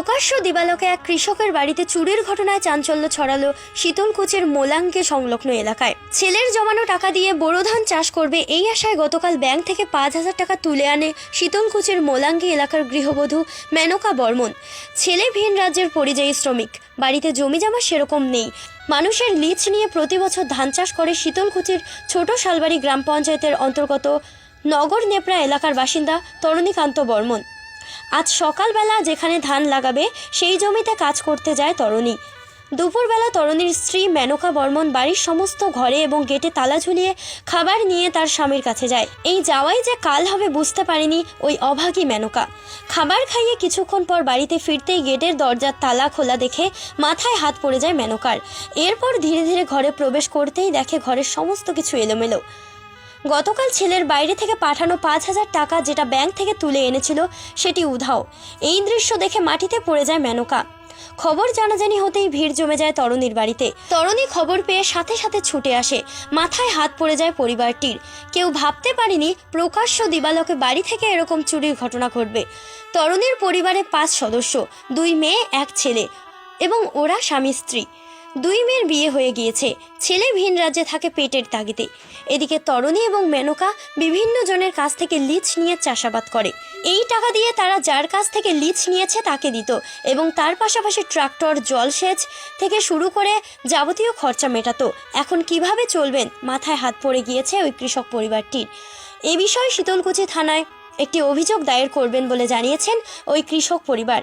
প্রকাশ্য দিবালোকে এক কৃষকের বাড়িতে চুরির ঘটনায় চাঞ্চল্য ছড়ালো শীতলকুচির মোলাঙ্কে সংলগ্ন এলাকায়। ছেলের জমানো টাকা দিয়ে বোরো ধান চাষ করবে এই আশায় গতকাল ব্যাংক থেকে পাঁচ হাজার টাকা তুলে আনে শীতলকুচির মোলাঙ্গি এলাকার গৃহবধূ মেনকা বর্মন। ছেলে ভিন রাজ্যের পরিযায়ী শ্রমিক। বাড়িতে জমি জমা সেরকম নেই। মানুষের লিজ নিয়ে প্রতি বছর ধান চাষ করে শীতলকুচির ছোট শালবাড়ি গ্রাম পঞ্চায়েতের অন্তর্গত নগর নেপড়া এলাকার বাসিন্দা তরণীকান্ত বর্মন। আজ সকালবেলা যেখানে ধান লাগাবে, সেই জমিতে কাজ করতে যায় তরণী। দুপুরবেলা তরণীর স্ত্রী মেনকা বর্মন বাড়ির সমস্ত ঘরে এবং গেটে তালা ঝুলিয়ে খাবার নিয়ে তার স্বামীর কাছে যায়। এই যাওয়াই যে কাল হবে বুঝতে পারেনি ওই অভাগী মেনকা। খাবার খাইয়ে কিছুক্ষণ পর বাড়িতে ফিরতেই গেটের দরজার তালা খোলা দেখে মাথায় হাত পড়ে যায় মেনকার। এরপর ধীরে ধীরে ঘরে প্রবেশ করতেই দেখে ঘরের সমস্ত কিছু এলোমেলো। গতকাল ছেলের বাইরে থেকে পাঠানো পাঁচ হাজার টাকা যেটা ব্যাংক থেকে তুলে এনেছিল, সেটি উধাও। এই দৃশ্য দেখে মাটিতে পড়ে যায় মেনকা। খবর জানাজানি হতেই ভিড় জমে যায় তরণীর বাড়িতে। তরণী খবর পেয়ে সাথে সাথে ছুটে আসে। মাথায় হাত পড়ে যায় পরিবারটির। কেউ ভাবতে পারেনি প্রকাশ্য দিবালকে বাড়ি থেকে এরকম চুরির ঘটনা ঘটবে। তরণীর পরিবারে পাঁচ সদস্য, দুই মেয়ে, এক ছেলে এবং ওরা স্বামী স্ত্রী দুই মেয়ের বিয়ে হয়ে গিয়েছে। ছেলে ভিন রাজ্যে থাকে পেটের তাগিদে। এদিকে তরণী এবং মেনকা বিভিন্ন জনের কাছ থেকে লিজ নিয়ে চাষাবাদ করে। এই টাকা দিয়ে তারা যার কাছ থেকে লিজ নিয়েছে তাকে দিত এবং তার পাশাপাশি ট্রাক্টর, জলসেচ থেকে শুরু করে যাবতীয় খরচা মেটাতো। এখন কীভাবে চলবেন? মাথায় হাত পড়ে গিয়েছে ওই কৃষক পরিবারটির। এ বিষয়ে শীতলকুচি থানায় একটি অভিযোগ দায়ের করবেন বলে জানিয়েছেন ওই কৃষক পরিবার।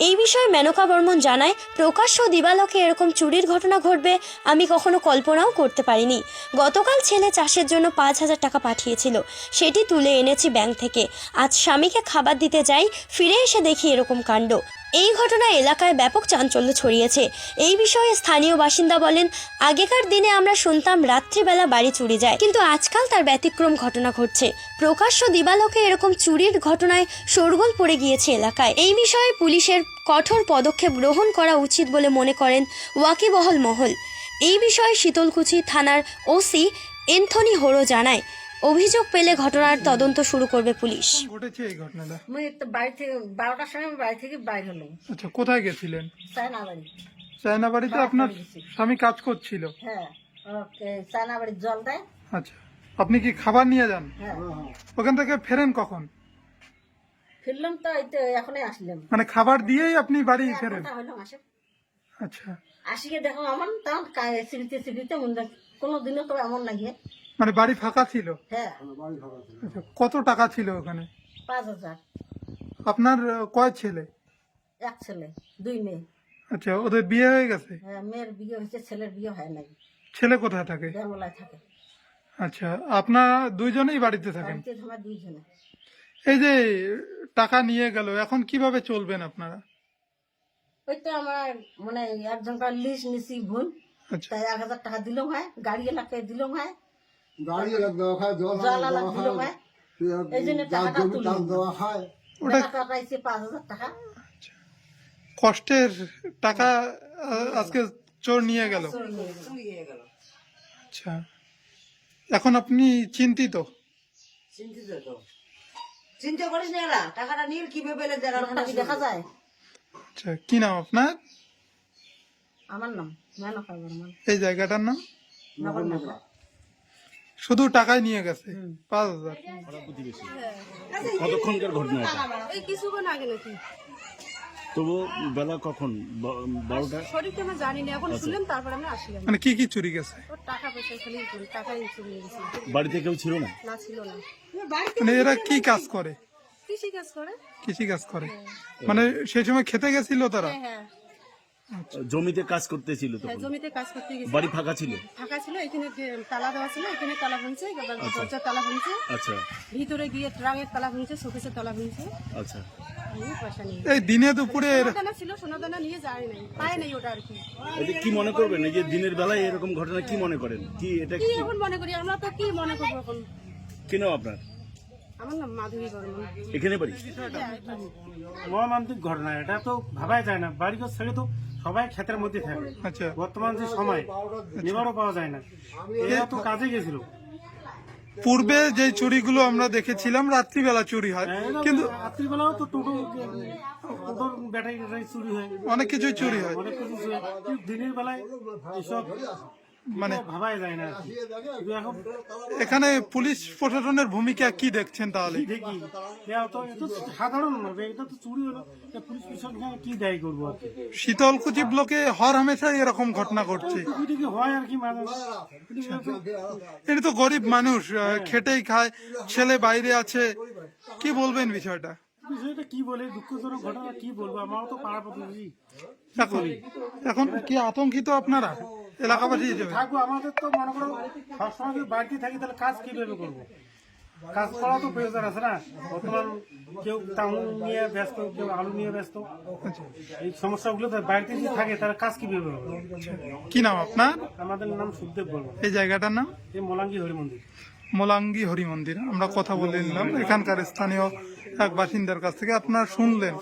এই বিষয়ে মেনকা বর্মন জানায়, প্রকাশ্য দিবালকে এরকম চুরির ঘটনা ঘটবে, আমি কখনো কল্পনাও করতে পারিনি। গতকাল ছেলে চাষের জন্য পাঁচ হাজার টাকা পাঠিয়েছিল। সেটি তুলে এনেছি ব্যাংক থেকে। আজ স্বামীকে খাবার দিতে যাই, ফিরে এসে দেখি এরকম কাণ্ড। এই ঘটনা এলাকায় ব্যাপক চাঞ্চল্য ছড়িয়েছে। এই বিষয়ে স্থানীয় বাসিন্দা বলেন, আগেকার দিনে আমরা শুনতাম রাত্রিবেলা বাড়ি চুরি যায়, কিন্তু আজকাল তার ব্যতিক্রম ঘটনা ঘটছে। প্রকাশ্য দিবালোকে এরকম চুরির ঘটনায় শোরগোল পড়ে গিয়েছে এলাকায়। এই বিষয়ে পুলিশের কঠোর পদক্ষেপ গ্রহণ করা উচিত বলে মনে করেন ওয়াকিবহল মহল। এই বিষয়ে শীতলকুচি থানার ওসি এন্থনি হোরো জানায় অভিযোগ পেলে ঘটনার তদন্ত শুরু করবে পুলিশ। ঘটেছে এই ঘটনাটা? মুই তো বাড়ি থেকে বারোটার সময় আমি বাড়ি থেকে বাইর হলাম। আচ্ছা কোথায় গেছিলেন? চায়না বাড়ি চায়না বাড়িতে আপনার স্বামী কাজ করছিল? হ্যাঁ ওকে চায়না বাড়ির জল দেয়। আচ্ছা আপনি কি খাবার নিয়ে যান? হ্যাঁ। ওখান থেকে ফেরেন কখন? ফিরলাম তো এই তো এখনই আসলাম। মানে খাবার দিয়েই আপনি বাড়ি ফেরেন? হইলাম আসে আচ্ছা। আসিকে দেখো আমার তখন সিঁড়িতে সিঁড়িতে মনে কোনো দিনও তো এমন লাগে। মানে বাড়ি ফাঁকা ছিল? হ্যাঁ। আচ্ছা কত টাকা ছিল ওখানে? পাঁচ হাজার। আপনার কয় ছেলে? এক ছেলে দুই মেয়ে। আচ্ছা ওদের বিয়ে হয়ে গেছে? হ্যাঁ মেয়ের বিয়ে হয়েছে ছেলের বিয়ে হয় নাই। ছেলে কোথায় থাকে? বেঙ্গলায় থাকে। আচ্ছা আপনার দুইজনেই বাড়িতে থাকেন? বাড়িতে আমার দুইজনে। এই যে টাকা নিয়ে গেল এখন কীভাবে চলবেন আপনারা? ওই তো আমার মানে একজনকার লিস্ট নিছি ভুল। আচ্ছা। তাই এক হাজার টাকা দিলাম হয় গাড়ি এলাকায় দিলাম হয়। গাড়ি এলাক দেওয়া হয় জল দেওয়া হয় এই জন্য যার জমি তুলি দেওয়া ওটা টাকা পাইছে পাঁচ হাজার টাকা। কষ্টের টাকা আজকে চোর নিয়ে গেল। আচ্ছা। এখন আপনি চিন্তিত? চিন্তিত তো। চিন্তা করিস না টাকাটা কি দেখা যায়? আচ্ছা কি নাম আপনার? আমার নাম এই জায়গাটার নাম? শুধু টাকাই নিয়ে গেছে। পাঁচ হাজার। কতক্ষণকার ঘটনা তবু বেলা কখন? বারোটা? শরীরটা আমরা জানি না এখন শুনলাম তারপর আমরা আসলাম। মানে কি কি চুরি গেছে? টাকা পয়সা খালি টাকাই চলে গেছে। বাড়িতে কেউ ছিল না? না ছিল না। মানে এরা কি কাজ করে? কৃষি কাজ করে। কৃষি কাজ করে মানে সেই সময় খেতে গেছিল তারা? হ্যাঁ। জমিতে কাজ করতে ছিল হ্যাঁ তখন জমিতে কাজ করতে গেছে বাড়ি ফাঁকা ছিল? ফাঁকা ছিল এখানে যে- তালা দেওয়া ছিল এখানে তালা ভাঙছে দরজার তালা ভাঙছে। আচ্ছা। ভিতরে গিয়ে ট্রাঙের তালা ভাঙছে শোকেসের তালা ভাঙছে। আচ্ছা। এই দিনে দুপুরে ছিল সোনাদানা নিয়ে যায় নাই পায় নাই ওটা আর কি। কি মনে করবেন? এই যে দিনের বেলায় এরকম ঘটনা কি মনে করেন? কি এটা কি কি এখন মনে করি? আমরা তো কি মনে করব এখন? কি নাম আপনার? আমার নাম মাধুরী বর্মন। এখানে বাড়ি? মর্মান্তিক ঘটনা এটা তো ভাবাই যায় না। বাড়ি ঘর ছেড়ে তো সবাই ক্ষেতের মধ্যে থাকে। আচ্ছা। বর্তমান যে সময় এবারও পাওয়া যায় না। এরা তো কাজে গেছিল। পূর্বে যে চুরিগুলো আমরা দেখেছিলাম রাত্রিবেলা চুরি হয়। কিন্তু কিন্তু রাত্রিবেলাও তো টোটো টোটোর ব্যাটারি চুরি হয়। অনেক কিছুই চুরি হয়। অনেক কিছু হয়। দিনের বেলায় এসব মানে ভাবাই যায় না এখন পুলিশ প্রশাসনের ভূমিকা কি দেখছেন তাহলে? দেখি। সাধারণ এটা তো চুরি হলো। পুলিশ প্রশাসন কি দায়ী করব শীতলকুচি ব্লকে হর হামেশাই এরকম ঘটনা ঘটছে। ওইটা হয় আর কি এটা তো গরিব মানুষ খেটেই খায় ছেলে বাইরে আছে। কি বলবেন বিষয়টা? বিষয়টা কি বলে? দুঃখজনক ঘটনা কি বলব? আমারও তো পাড়া প্রতিবেশী। এখন এখন কি আতঙ্কিত আপনারা? এলাকাবাসী হিসেবে? থাকব আমাদের তো মনে করো সবসময় যদি বাড়িতে থাকি তাহলে কাজ কীভাবে করব? কাজ করা তো প্রয়োজন আছে না? বর্তমান কেউ তামুল নিয়ে ব্যস্ত কেউ আলু নিয়ে ব্যস্ত। এই সমস্যাগুলো তো বাড়িতে যদি থাকে তাহলে কাজ কীভাবে হবে কি নাম আপনার? আমাদের নাম সুখদেব বর্মন এই জায়গাটার নাম? এই মোলাঙ্গি হরি মন্দির মোলাঙ্গি হরি মন্দির আমরা কথা বলে নিলাম। এখানকার স্থানীয় এক বাসিন্দার কাছ থেকে আপনারা শুনলেন।